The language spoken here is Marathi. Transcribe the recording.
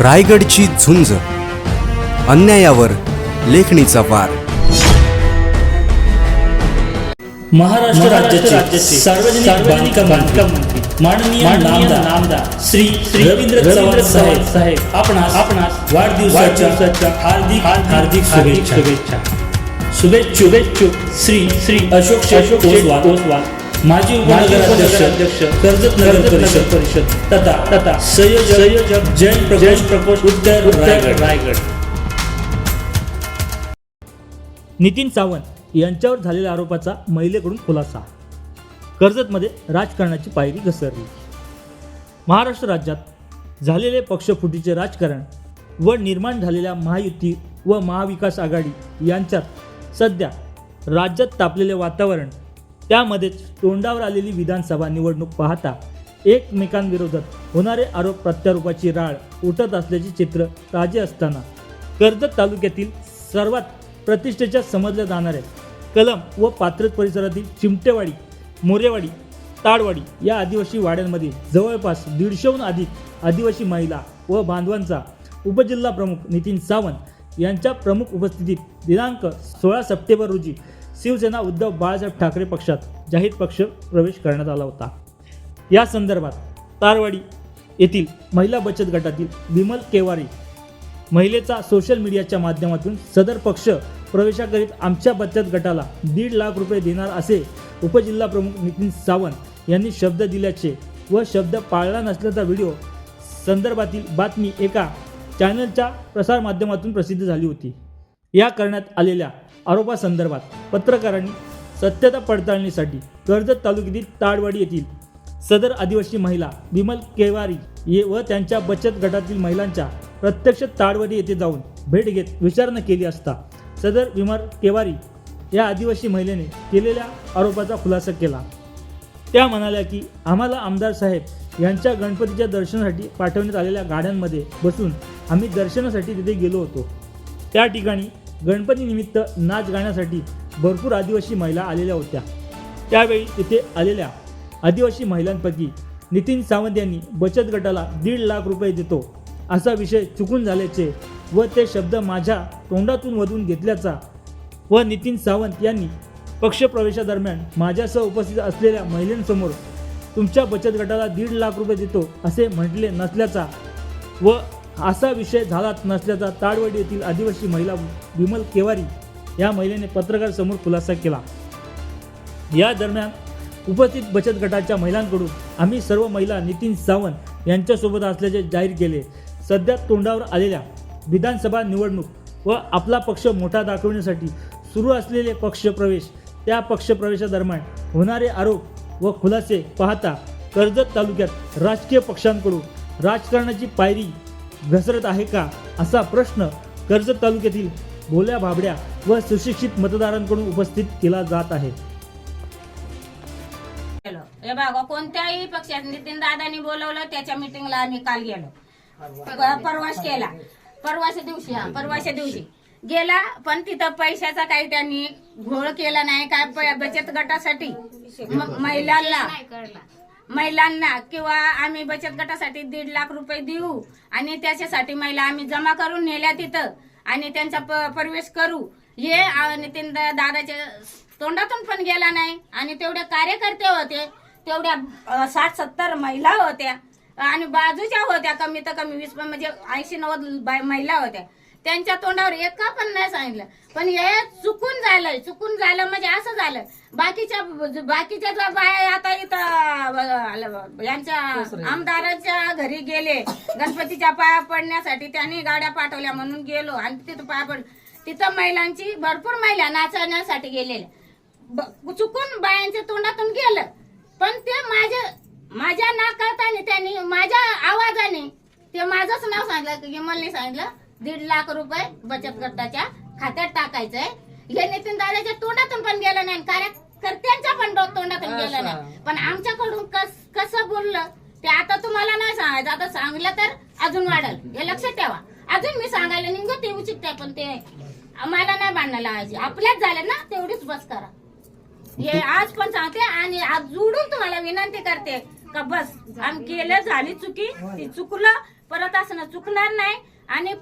रायगडची झुंज. अन्यायावर लेखणीचा वार. महाराष्ट्र राज्याचे सार्वजनिक बांधकाम मंत्री. माननीय नामदार नामदार श्री श्री रवींद्र चव्हाण साहेब. साहेब. आपणास आपणास वाढदिवसाच्या हार्दिक हार्दिक शुभेच्छा. शुभेच्छा. शुभेच्छुक शुभेच्छुक श्री श्री अशोक अशोक ओसवाल. माजी उपनगराध्यक्ष कर्जत नगर परिषद परिषद तथा तथा संयोजक संयोजक जयंत प्रकाश प्रकोष्ठ उत्तर रायगड. रायगड. नितीन सावंत यांच्यावर झालेल्या आरोपाचा महिलेकडून खुलासा. कर्जतमध्ये राजकारणाची पायरी घसरली. महाराष्ट्र राज्यात झालेले पक्षफुटीचे राजकारण व निर्माण झालेल्या महायुती व महाविकास आघाडी यांच्यात सध्या राज्यात तापलेले वातावरण त्यामध्येच तोंडावर आलेली विधानसभा निवडणूक पाहता एकमेकांविरोधात होणारे आरोप प्रत्यारोपाची राळ उठत असल्याचे चित्र ताजे असताना कर्जत तालुक्यातील सर्वात प्रतिष्ठेच्या समजल्या जाणाऱ्या कलम व पात्रत परिसरातील चिमटेवाडी मोरेवाडी ताडवाडी या आदिवासी वाड्यांमध्ये जवळपास दीडशेहून अधिक आदिवासी महिला व बांधवांचा उपजिल्हा प्रमुख नितीन सावंत यांच्या प्रमुख उपस्थितीत दिनांक सोळा सप्टेंबर रोजी शिवसेना उद्धव बाळासाहेब ठाकरे पक्षात जाहीर पक्ष प्रवेश करण्यात आला होता. या संदर्भात तारवाडी येथील महिला बचत गटातील विमल केवारी महिलेचा सोशल मीडियाच्या माध्यमातून सदर पक्ष प्रवेशाकरीत आमच्या बचत गटाला दीड लाख रुपये देणार असे उपजिल्हा प्रमुख नितीन सावंत यांनी शब्द दिल्याचे व शब्द पाळला नसल्याचा व्हिडिओ संदर्भातील बातमी एका चॅनलच्या प्रसारमाध्यमातून प्रसिद्ध झाली होती. या करण्यात आलेल्या आरोपासंदर्भात पत्रकारांनी सत्यता पडताळणीसाठी कर्जत तालुक्यातील ताडवाडी येथील सदर आदिवासी महिला विमल केवारी ये व त्यांच्या बचत गटातील महिलांच्या प्रत्यक्ष ताडवाडी येथे जाऊन भेट घेत विचारणा केली असता सदर विमल केवारी या आदिवासी महिलेने केलेल्या आरोपाचा खुलासा केला. त्या म्हणाल्या की आम्हाला आमदार साहेब यांच्या गणपतीच्या दर्शनासाठी पाठवण्यात आलेल्या गाड्यांमध्ये बसून आम्ही दर्शनासाठी तिथे गेलो होतो. त्या ठिकाणी गणपतीनिमित्त नाच गाण्यासाठी भरपूर आदिवासी महिला आलेल्या होत्या. त्यावेळी तिथे आलेल्या आदिवासी महिलांपैकी नितीन सावंत यांनी बचत गटाला दीड लाख रुपये देतो असा विषय चुकून झाल्याचे व ते शब्द माझ्या तोंडातून वधून घेतल्याचा व नितीन सावंत यांनी पक्षप्रवेशादरम्यान माझ्यासह उपस्थित असलेल्या महिलांसमोर तुमच्या बचत गटाला दीड लाख रुपये देतो असे म्हटले नसल्याचा व असा विषय झालाच नसल्याचा ताडवडी येथील आदिवासी महिला विमल केवारी या महिलेने पत्रकार समोर खुलासा केला. या दरम्यान उपस्थित बचत गटाच्या महिलांकडून आम्ही सर्व महिला नितीन सावंत यांच्यासोबत असल्याचे जाहीर केले. सध्या तोंडावर आलेल्या विधानसभा निवडणूक व आपला पक्ष मोठा दाखवण्यासाठी सुरू असलेले पक्षप्रवेश त्या पक्षप्रवेशादरम्यान होणारे आरोप व खुलासे पाहता कर्जत तालुक्यात राजकीय पक्षांकडून राजकारणाची पायरी घसरत आहे का असा प्रश्न कर्जत तालुक्यातील भोल्या भाबड्या व सुशिक्षित मतदारांकडून उपस्थित केला जात आहे. हे बघा कोणत्याही पक्षात नितीन दादानी बोलवलं त्याच्या मिटिंगला आम्ही काल गेलो. प- परवाच केला. परवाच्या दिवशी हा परवाच्या दिवशी. गेला पण तिथं पैशाचा काही त्यांनी घोळ केला नाही. काय बचत गटासाठी? महिलांना. महिलांना किंवा आम्ही बचत गटासाठी दीड लाख रुपये देऊ आणि त्याच्यासाठी महिला आम्ही जमा करून नेल्या तिथं आणि त्यांचा प- प्रवेश करू. हे आणि नितीन दा- दादाच्या तोंडातून पण गेला नाही. आणि तेवढे कार्यकर्ते होते तेवढ्या साठ सत्तर महिला होत्या आणि बाजूच्या होत्या कमी तर कमी वीस पण म्हणजे ऐंशी नव्वद बाय- महिला होत्या. त्यांच्या तोंडावर एका पण नाही सांगितलं. पण हे चुकून झालंय चुकून झालं म्हणजे असं झालं. बाकीच्या बाकीच्या ज्या बाया आता इथं यांच्या आमदाराच्या घरी गेले. गणपतीच्या पाया पडण्यासाठी त्यांनी गाड्या पाठवल्या म्हणून गेलो. आणि तिथं पाया पड तिथं महिलांची भरपूर महिला नाचवण्यासाठी गेलेल्या. चुकून बायांच्या तोंडातून गेलं. पण ते माझ्या माझ्या नाकारताने त्यांनी माझ्या आवाजाने ते माझंच नाव सांगितलं विमलने सांगितलं दीड लाख रुपये बचत गटाच्या खात्यात टाकायचंय. हे नितीन दादाच्या तोंडातून पण गेलं नाही. कार्यकर्त्यांच्या पण डो- तोंडातून गेलं नाही. पण आमच्याकडून कस कसं बोललं ते आता तुम्हाला नाही सांगायचं. आता सांगितलं तर अजून वाढल. हे लक्षात ठेवा. अजून मी सांगायला निघू ते उचित आहे पण ते मला नाही बांधणं लावायची. आपल्याच झाले ना तेवढीच बस करा. हे आज पण सांगते आणि आज जोडून तुम्हाला विनंती करते का बस आम केलं झाली चुकी ती चुकलं परत असं चुकणार नाही. आणि